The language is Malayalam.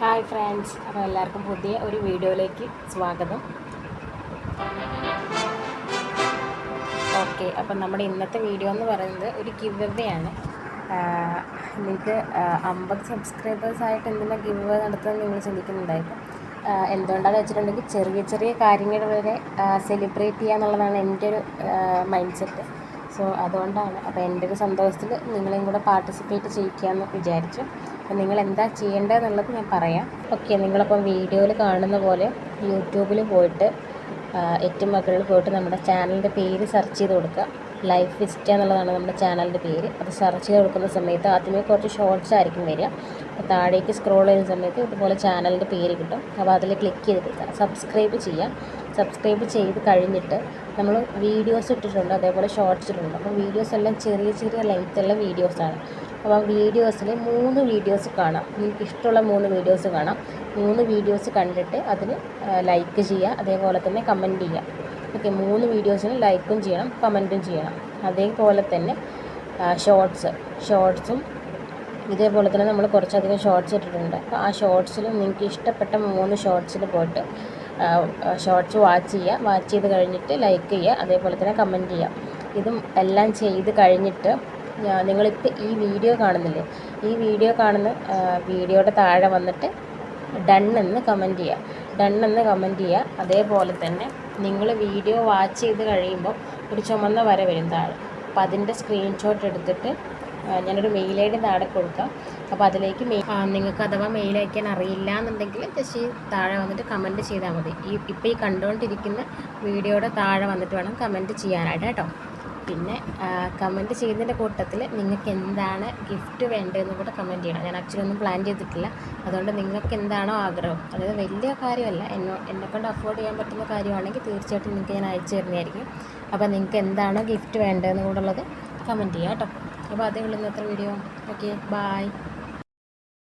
ഹായ് ഫ്രണ്ട്സ് അപ്പോൾ എല്ലാവർക്കും പുതിയ ഒരു വീഡിയോയിലേക്ക് സ്വാഗതം. ഓക്കെ അപ്പം നമ്മുടെ ഇന്നത്തെ വീഡിയോ എന്ന് പറയുന്നത് ഒരു ഗിവ് അവേ ആണ് നിങ്ങൾക്ക് അമ്പത് സബ്സ്ക്രൈബേഴ്സ് ആയിട്ട് എന്തിനാണ് ഗിവ് അവേ നടത്തുന്നത് നിങ്ങൾ ചിന്തിക്കുന്നുണ്ടായിരുന്നു എന്തുകൊണ്ടാണെന്ന് വെച്ചിട്ടുണ്ടെങ്കിൽ ചെറിയ ചെറിയ കാര്യങ്ങൾ വരെ സെലിബ്രേറ്റ് ചെയ്യുക എന്നുള്ളതാണ് എന്റെ ഒരു മൈൻഡ് സെറ്റ് സോ അതുകൊണ്ടാണ്. അപ്പോൾ എന്റെ ഒരു സന്തോഷത്തിൽ നിങ്ങളെയും കൂടെ പാർട്ടിസിപ്പേറ്റ് ചെയ്യിക്കാമെന്ന് വിചാരിച്ചു. അപ്പോൾ നിങ്ങൾ എന്താ ചെയ്യേണ്ടതെന്നുള്ളത് ഞാൻ പറയാം. ഓക്കെ നിങ്ങളപ്പം വീഡിയോയിൽ കാണുന്ന പോലെ യൂട്യൂബിൽ പോയിട്ട് ഏറ്റവും മുകളിൽ പോയിട്ട് നമ്മുടെ ചാനലിന്റെ പേര് സെർച്ച് ചെയ്ത് കൊടുക്കുക. ലൈഫ് വിസ്റ്റ എന്നുള്ളതാണ് നമ്മുടെ ചാനലിന്റെ പേര്. അത് സെർച്ച് ചെയ്ത് കൊടുക്കുന്ന സമയത്ത് ആദ്യമേ കുറച്ച് ഷോർട്സ് ആയിരിക്കും വരിക. അപ്പോൾ താഴേക്ക് സ്ക്രോൾ ചെയ്യുന്ന സമയത്ത് ഇതുപോലെ ചാനലിന്റെ പേര് കിട്ടും. അപ്പോൾ അതിൽ ക്ലിക്ക് ചെയ്തിട്ട് സബ്സ്ക്രൈബ് ചെയ്യുക. സബ്സ്ക്രൈബ് ചെയ്ത് കഴിഞ്ഞിട്ട് നമ്മൾ വീഡിയോസ് ഇട്ടിട്ടുണ്ട്. അതേപോലെ ഷോർട്സ് ഇട്ടിട്ടുണ്ട്. അപ്പോൾ വീഡിയോസ് എല്ലാം ചെറിയ ചെറിയ ലെങ്ത്തുള്ള വീഡിയോസാണ് അപ്പോൾ ആ വീഡിയോസിൽ മൂന്ന് വീഡിയോസ് കാണാം. നിങ്ങൾക്ക് ഇഷ്ടമുള്ള മൂന്ന് വീഡിയോസ് കാണാം. മൂന്ന് വീഡിയോസ് കണ്ടിട്ട് അതിന് ലൈക്ക് ചെയ്യുക. അതേപോലെ തന്നെ കമന്റ് ചെയ്യുക. ഓക്കെ മൂന്ന് വീഡിയോസിന് ലൈക്കും ചെയ്യണം കമന്റും ചെയ്യണം. അതേപോലെ തന്നെ ഷോർട്സ് ഷോർട്സും ഇതേപോലെ തന്നെ നമ്മൾ കുറച്ചധികം ഷോർട്സ് ഇട്ടിട്ടുണ്ട്. അപ്പോൾ ആ ഷോർട്സിൽ നിങ്ങൾക്ക് ഇഷ്ടപ്പെട്ട മൂന്ന് ഷോർട്സിൽ പോയിട്ട് ഷോർട്സ് വാച്ച് ചെയ്യുക. വാച്ച് ചെയ്ത് കഴിഞ്ഞിട്ട് ലൈക്ക് ചെയ്യുക. അതേപോലെ തന്നെ കമന്റ് ചെയ്യുക. ഇതും എല്ലാം ചെയ്ത് കഴിഞ്ഞിട്ട് നിങ്ങളിപ്പോൾ ഈ വീഡിയോ കാണുന്നില്ലേ? ഈ വീഡിയോ കാണുന്ന വീഡിയോയുടെ താഴെ വന്നിട്ട് ഡൺ എന്ന് കമന്റ് ചെയ്യുക. ഡൺ എന്ന് കമന്റ് ചെയ്യുക. അതേപോലെ തന്നെ നിങ്ങൾ വീഡിയോ വാച്ച് ചെയ്ത് കഴിയുമ്പോൾ ഒരു ചുമന്ന വര വരും താഴെ. അപ്പോൾ അതിന്റെ സ്ക്രീൻഷോട്ട് എടുത്തിട്ട് ഞാനൊരു മെയിൽ ഐ ഡി താഴെ കൊടുക്കാം. അപ്പോൾ അതിലേക്ക് മെയിൽ നിങ്ങൾക്ക് അഥവാ മെയിൽ അയക്കാൻ അറിയില്ല എന്നുണ്ടെങ്കിൽ ജസ്റ്റ് ഈ താഴെ വന്നിട്ട് കമന്റ് ചെയ്താൽ മതി. ഈ ഇപ്പോൾ ഈ കണ്ടുകൊണ്ടിരിക്കുന്ന വീഡിയോയുടെ താഴെ വന്നിട്ട് വേണം കമന്റ് ചെയ്യാനായിട്ട് കേട്ടോ. പിന്നെ കമന്റ് ചെയ്യുന്നതിന്റെ കൂട്ടത്തിൽ നിങ്ങൾക്ക് എന്താണ് ഗിഫ്റ്റ് വേണ്ടതെന്ന് കൂടെ കമന്റ് ചെയ്യണം. ഞാൻ ആക്ച്വലി ഒന്നും പ്ലാൻ ചെയ്തിട്ടില്ല. അതുകൊണ്ട് നിങ്ങൾക്ക് എന്താണോ ആഗ്രഹം. അതായത് വലിയ കാര്യമല്ല. എന്നോ എന്നെക്കൊണ്ട് അഫോർഡ് ചെയ്യാൻ പറ്റുന്ന കാര്യമാണെങ്കിൽ തീർച്ചയായിട്ടും നിങ്ങൾക്ക് ഞാൻ അയച്ചു തരുന്നതായിരിക്കും. അപ്പോൾ നിങ്ങൾക്ക് എന്താണോ ഗിഫ്റ്റ് വേണ്ടതെന്ന് കൂടെ ഉള്ളത് കമന്റ് ചെയ്യാം കേട്ടോ. അപ്പോൾ അതേ ഉള്ളൂ ഇന്നത്തെ വീഡിയോ ഓക്കെ ബായ്